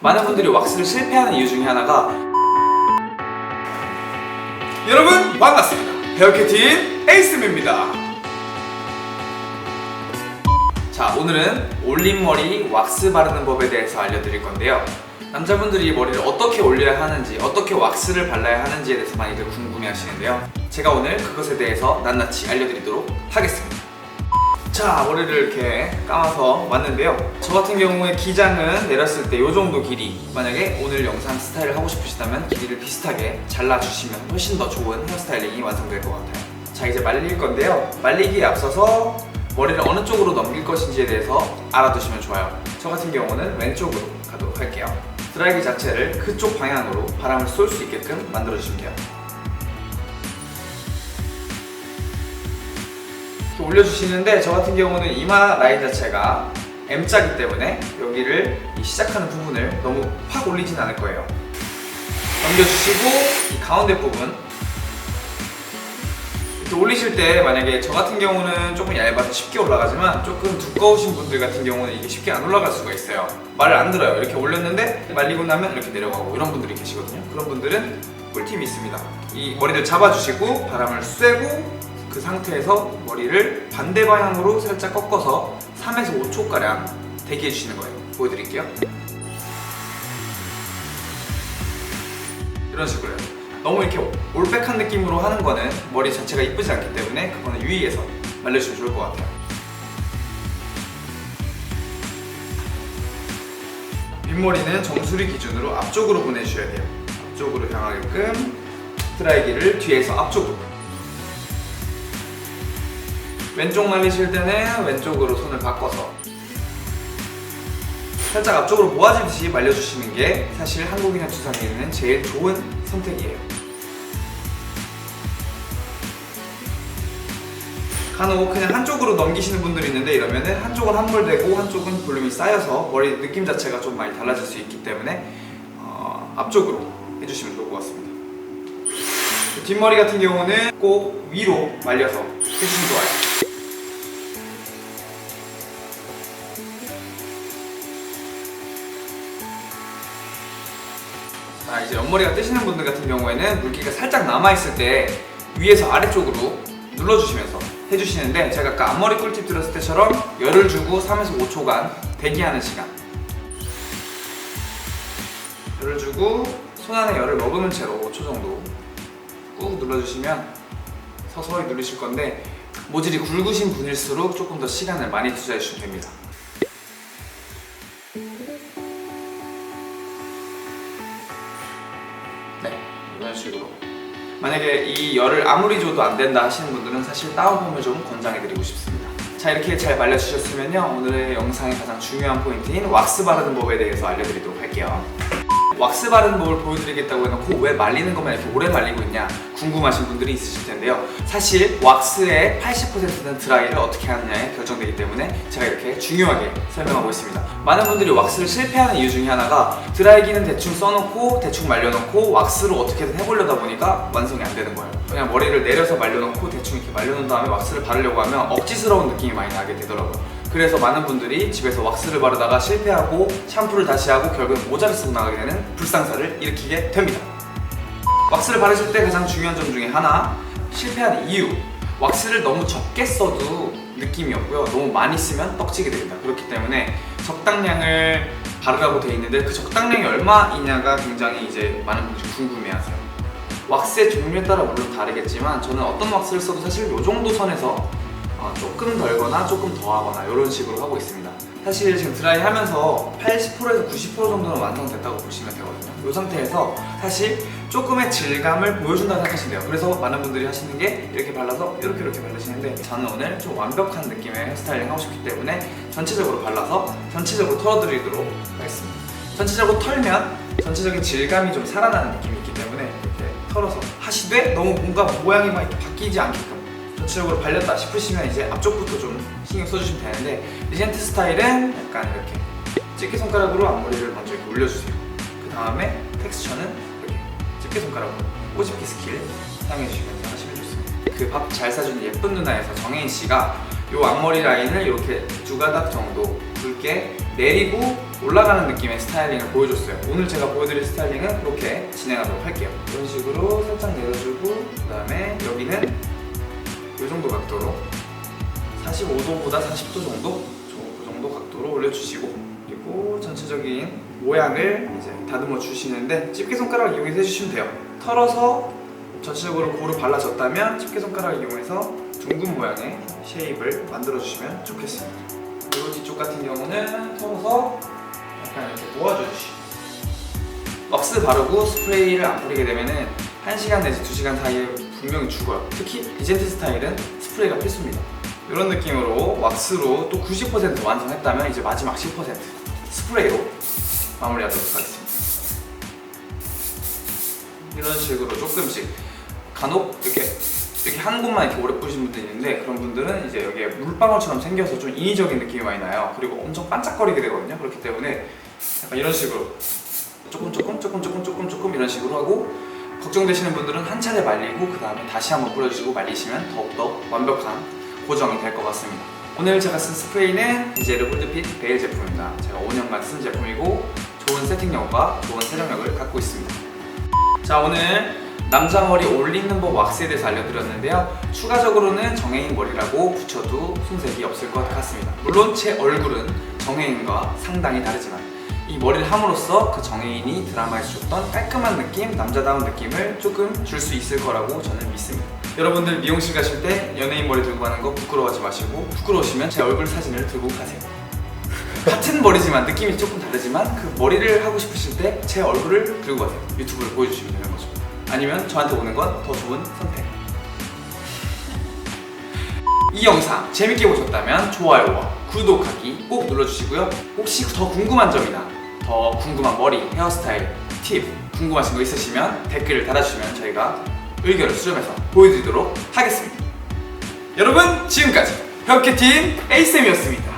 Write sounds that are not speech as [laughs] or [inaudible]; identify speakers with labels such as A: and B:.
A: 많은 분들이 왁스를 실패하는 이유 중에 하나가 여러분 반갑습니다. 헤어캐틴 에이스입니다. 자 오늘은 올림머리 왁스 바르는 법에 대해서 알려드릴 건데요. 남자분들이 머리를 어떻게 올려야 하는지, 어떻게 왁스를 발라야 하는지에 대해서 많이들 궁금해 하시는데요. 제가 오늘 그것에 대해서 낱낱이 알려드리도록 하겠습니다. 자, 머리를 이렇게 감아서 왔는데요. 저 같은 경우에 기장은 내렸을 때 이 정도 길이. 만약에 오늘 영상 스타일을 하고 싶으시다면 길이를 비슷하게 잘라주시면 훨씬 더 좋은 헤어스타일링이 완성될 것 같아요. 자, 이제 말릴 건데요. 말리기에 앞서서 머리를 어느 쪽으로 넘길 것인지에 대해서 알아두시면 좋아요. 저 같은 경우는 왼쪽으로 가도록 할게요. 드라이기 자체를 그쪽 방향으로 바람을 쏠 수 있게끔 만들어주시면 돼요. 올려주시는데 저 같은 경우는 이마 라인 자체가 M자기 때문에 여기를 이 시작하는 부분을 너무 팍 올리진 않을 거예요. 넘겨주시고 이 가운데 부분 이렇게 올리실 때 만약에 저 같은 경우는 조금 얇아서 쉽게 올라가지만 조금 두꺼우신 분들 같은 경우는 이게 쉽게 안 올라갈 수가 있어요. 말을 안 들어요. 이렇게 올렸는데 말리고 나면 이렇게 내려가고 이런 분들이 계시거든요. 그런 분들은 꿀팁이 있습니다. 이 머리를 잡아주시고 바람을 쐬고 그 상태에서 머리를 반대 방향으로 살짝 꺾어서 3에서 5초가량 대기해 주시는 거예요. 보여드릴게요. 이런 식으로요. 너무 이렇게 올백한 느낌으로 하는 거는 머리 자체가 이쁘지 않기 때문에 그거는 유의해서 말려주시면 좋을 것 같아요. 윗머리는 정수리 기준으로 앞쪽으로 보내주셔야 돼요. 앞쪽으로 향하게끔 드라이기를 뒤에서 앞쪽으로 왼쪽 말리실 때는 왼쪽으로 손을 바꿔서 살짝 앞쪽으로 모아지듯이 말려주시는 게 사실 한국인의 두상에는 제일 좋은 선택이에요. 간혹 그냥 한쪽으로 넘기시는 분들이 있는데 이러면은 한쪽은 함몰되고 한쪽은 볼륨이 쌓여서 머리 느낌 자체가 좀 많이 달라질 수 있기 때문에 어, 앞쪽으로 해주시면 좋을 것 같습니다. 뒷머리 같은 경우는 꼭 위로 말려서 해주시면 좋아요. 옆머리가 뜨시는 분들 같은 경우에는 물기가 살짝 남아있을 때 위에서 아래쪽으로 눌러주시면서 해주시는데 제가 아까 앞머리 꿀팁 드렸을 때처럼 열을 주고 3에서 5초간 대기하는 시간. 열을 주고 손 안에 열을 머금은 채로 5초 정도 꾹 눌러주시면 서서히 누르실 건데 모질이 굵으신 분일수록 조금 더 시간을 많이 투자해 주시면 됩니다 네, 이런 식으로. 만약에 이 열을 아무리 줘도 안 된다 하시는 분들은 사실 다운펌을 좀 권장해드리고 싶습니다. 자 이렇게 잘 말려주셨으면요 오늘의 영상의 가장 중요한 포인트인 왁스 바르는 법에 대해서 알려드리도록 할게요. 왁스 바르는 법을 보여드리겠다고 해놓고 왜 말리는 것만 이렇게 오래 말리고 있냐 궁금하신 분들이 있으실 텐데요. 사실 왁스의 80%는 드라이를 어떻게 하느냐에 결정되기 때문에 제가 이렇게 중요하게 설명하고 있습니다. 많은 분들이 왁스를 실패하는 이유 중에 하나가 드라이기는 대충 써놓고 대충 말려놓고 왁스로 어떻게든 해보려다 보니까 완성이 안 되는 거예요. 그냥 머리를 내려서 말려놓고 대충 이렇게 말려놓은 다음에 왁스를 바르려고 하면 억지스러운 느낌이 많이 나게 되더라고요. 그래서 많은 분들이 집에서 왁스를 바르다가 실패하고 샴푸를 다시 하고 결국엔 모자를 쓰고 나가게 되는 불상사를 일으키게 됩니다. 왁스를 바르실 때 가장 중요한 점 중에 하나 실패하는 이유. 왁스를 너무 적게 써도 느낌이 없고요. 너무 많이 쓰면 떡지게 됩니다. 그렇기 때문에 적당량을 바르라고 되어 있는데 그 적당량이 얼마이냐가 굉장히 이제 많은 분들이 궁금해하세요. 왁스의 종류에 따라 물론 다르겠지만 저는 어떤 왁스를 써도 사실 이 정도 선에서 어, 조금 덜거나 조금 더하거나 이런 식으로 하고 있습니다. 사실 지금 드라이 하면서 80%에서 90% 정도는 완성됐다고 보시면 되거든요. 이 상태에서 사실 조금의 질감을 보여준다고 생각하시면 돼요. 그래서 많은 분들이 하시는 게 이렇게 발라서 이렇게 이렇게 바르시는데 저는 오늘 좀 완벽한 느낌의 헤어스타일링 하고 싶기 때문에 전체적으로 발라서 전체적으로 털어드리도록 하겠습니다. 전체적으로 털면 전체적인 질감이 좀 살아나는 느낌이 있기 때문에 이렇게 털어서 하시되 너무 뭔가 모양이 막 바뀌지 않게끔 전체적으로 발렸다 싶으시면 이제 앞쪽부터 좀 신경 써주시면 되는데 리젠트 스타일은 약간 이렇게 집게 손가락으로 앞머리를 먼저 이렇게 올려주세요. 그 다음에 텍스처는 이렇게 집게 손가락으로 꼬집기 스킬 사용해주시면서 하시면 좋습니다. 그 밥 잘 사주는 예쁜 누나에서 정혜인 씨가 이 앞머리 라인을 이렇게 두 가닥 정도 굵게 내리고 올라가는 느낌의 스타일링을 보여줬어요. 오늘 제가 보여드릴 스타일링은 이렇게 진행하도록 할게요. 이런 식으로 살짝 내려주고 그 다음에 여기는 각도로 45도보다 40도 정도? 그 정도 각도로 올려주시고 그리고 전체적인 모양을 이제 다듬어 주시는데 집게 손가락을 이용해서 해주시면 돼요. 털어서 전체적으로 고루 발라졌다면 집게 손가락을 이용해서 둥근 모양의 쉐입을 만들어 주시면 좋겠습니다. 그리고 뒤쪽 같은 경우는 털어서 약간 이렇게 모아주시. 왁스 바르고 스프레이를 안 뿌리게 되면은 1시간 내지 2시간 사이에 분명히 죽어요. 특히 리젠트 스타일은 스프레이가 필수입니다. 이런 느낌으로 왁스로 또 90% 완성했다면 이제 마지막 10% 스프레이로 마무리하도록 하겠습니다. 이런 식으로 조금씩 간혹 이렇게 이렇게 한 곳만 이렇게 오래 뿌리신 분들이 있는데 그런 분들은 이제 여기에 물방울처럼 생겨서 좀 인위적인 느낌이 많이 나요. 그리고 엄청 반짝거리게 되거든요. 그렇기 때문에 약간 이런 식으로 조금 조금 조금 조금 조금 조금 이런 식으로 하고 걱정되시는 분들은 한 차례 말리고 그 다음에 다시 한번 뿌려주시고 말리시면 더욱더 완벽한 고정이 될 것 같습니다. 오늘 제가 쓴 스프레이는 이제르 홀드핏 베일 제품입니다. 제가 5년간 쓴 제품이고 좋은 세팅력과 좋은 세정력을 갖고 있습니다. 자 오늘 남자 머리 올리는 법 왁스에 대해서 알려드렸는데요. 추가적으로는 정혜인 머리라고 붙여도 손색이 없을 것 같습니다. 물론 제 얼굴은 정혜인과 상당히 다르지만 이 머리를 함으로써 그 정혜인이 드라마에서 줬던 깔끔한 느낌, 남자다운 느낌을 조금 줄 수 있을 거라고 저는 믿습니다. 여러분들 미용실 가실 때 연예인 머리 들고 가는 거 부끄러워하지 마시고 부끄러우시면 제 얼굴 사진을 들고 가세요. [laughs] 같은 머리지만 느낌이 조금 다르지만 그 머리를 하고 싶으실 때 제 얼굴을 들고 가세요. 유튜브를 보여주시면 되는 거죠. 아니면 저한테 오는 건 더 좋은 선택. 이 영상 재밌게 보셨다면 좋아요와 구독하기 꼭 눌러주시고요. 혹시 더 궁금한 점이나 더 궁금한 머리, 헤어스타일, 팁 궁금하신 거 있으시면 댓글을 달아주시면 저희가 의견을 수렴해서 보여드리도록 하겠습니다. 여러분 지금까지 혁키팀 에이쌤이었습니다.